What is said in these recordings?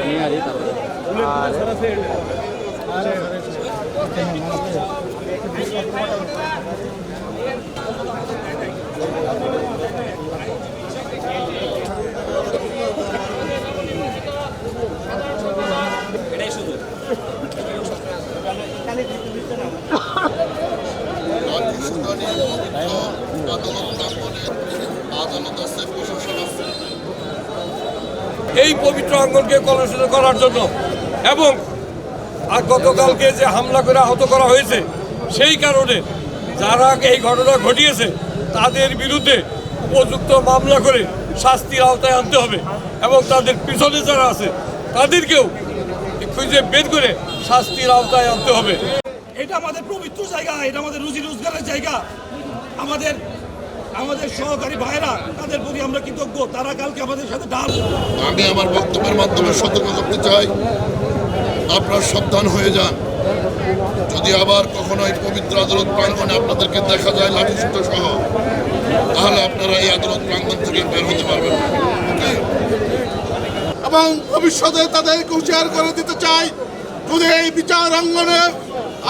নিয়ে আসি প্রশাসন আছে এই পবিত্র অঙ্গনকে কলুষিত করার জন্য। এবং, আর গতকালকে যে হামলা করে আহত করা হয়েছে, সেই কারণে যারা এই ঘটনা ঘটিয়েছে, তাদের বিরুদ্ধে উপযুক্ত মামলা করে শাস্তির আওতায় আনতে হবে। এবং তাদের পিছনে যারা আছে, তাদেরকেও খুঁজে বের করে শাস্তির আওতায় আনতে হবে। এটা আমাদের পবিত্র জায়গা, এটা আমাদের রুজি রোজগারের জায়গা। আমাদের আমাদের সহকারী ভাইরা, তাদের প্রতি আমরা কৃতজ্ঞ। তারা কালকে আমাদের সাথে ডাল আমি আমার বক্তব্যের মাধ্যমে সতর্ক করতে চাই। আপনার সাবধান হয়ে যান। যদি আবার কখনো এই পবিত্র আদালত প্রাঙ্গণে আপনাদেরকে দেখা যায় লাঠিসুটা সহ, তাহলে আপনারা এই আদালত প্রাঙ্গণ থেকে বের হতে পারবেন। এবং ভবিষ্যতে তাদেরকে হুঁশিয়ার করে দিতে চাই, যদি এই বিচার অঙ্গনে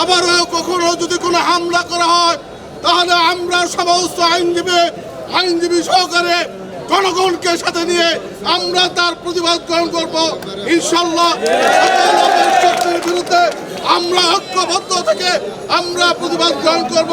আবারও কখনো যদি কোনো হামলা করা হয় তাহলে আমরা সমস্ত আইনজীবী আইনজীবী সহকারে জনগণকে সাথে নিয়ে আমরা তার প্রতিবাদ গ্রহণ করব। ইনশাল্লাহ বিরুদ্ধে আমরা ঐক্যবদ্ধ থেকে আমরা প্রতিবাদ গ্রহণ করব।